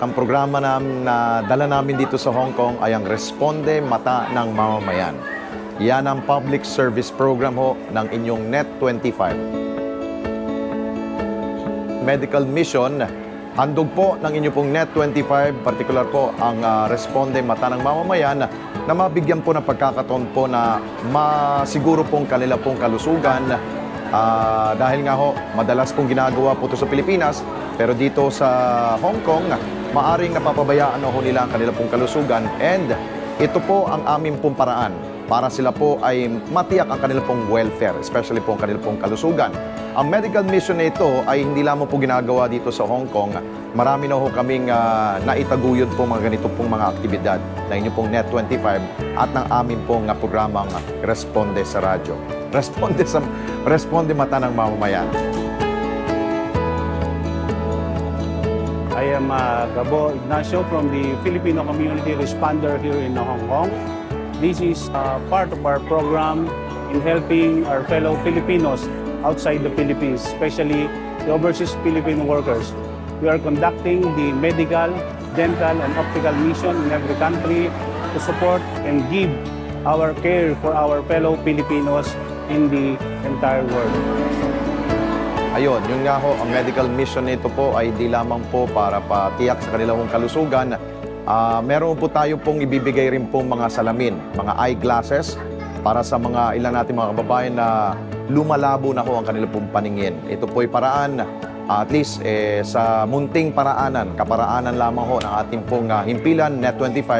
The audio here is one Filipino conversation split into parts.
ang programa namin na dala namin dito sa Hong Kong ay ang Responde Mata ng Mamamayan. Yan ang public service program ho ng inyong Net 25. Medical mission, handog po ng inyong pong Net 25, particular po ang ah, Responde Mata ng Mamamayan na mabigyan po ng pagkakataon po na masiguro pong kanila pong kalusugan Ah, dahil nga ho, madalas pong ginagawa po ito sa Pilipinas, pero dito sa Hong Kong, maaring napapabayaan na ho nila ang kanila pong kalusugan and ito po ang aming pong paraan para sila po ay matiyak ang kanila pong welfare, especially po ang kanila pong kalusugan. Ang medical mission na ito ay hindi lamang po ginagawa dito sa Hong Kong. Marami na ho kaming ah, naitaguyod po mga ganito pong mga aktibidad ng inyong pong Net 25 at ng aming pong programang Responde sa Radyo. Responde sa Responde Mata ng Mamamayan. I am uh, Gabo Ignacio from the Filipino Community Responder here in Hong Kong. This is uh, part of our program in helping our fellow Filipinos outside the Philippines, especially the overseas Filipino workers. We are conducting the medical, dental, and optical mission in every country to support and give our care for our fellow Filipinos in the entire world. Ayun, yun nga ho, ang medical mission nito po ay di lamang po para patiyak sa kanilang kalusugan. Ah, meron po tayo pong ibibigay rin pong mga salamin, mga eyeglasses para sa mga ilan natin mga kababayan na lumalabo na ho ang kanilang pong paningin. Ito po ay paraan, ah, at least eh, sa munting paraanan, kaparaanan lamang ho ng ating pong ah, himpilan, Net25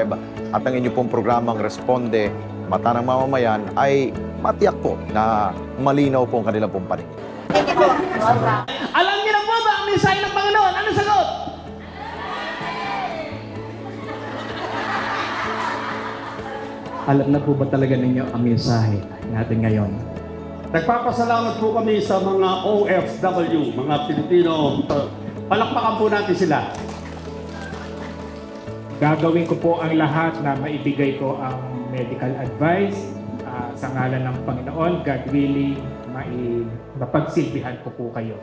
at ang inyong pong programang Responde, Mata ng Mamamayan ay matiyak po na malinaw po ang kanilang pong paningin. Alam niyo na po ba ang mensahe ng Panginoon? Ano sagot? Alam na po ba talaga ninyo ang mensahe natin ngayon? Nagpapasalamat po kami sa mga OFW, mga Pilipino. Palakpakan po natin sila. Gagawin ko po ang lahat na maibigay ko ang medical advice ah, sa ngalan ng Panginoon. God willing, mai mapagsilbihan ko po kayo.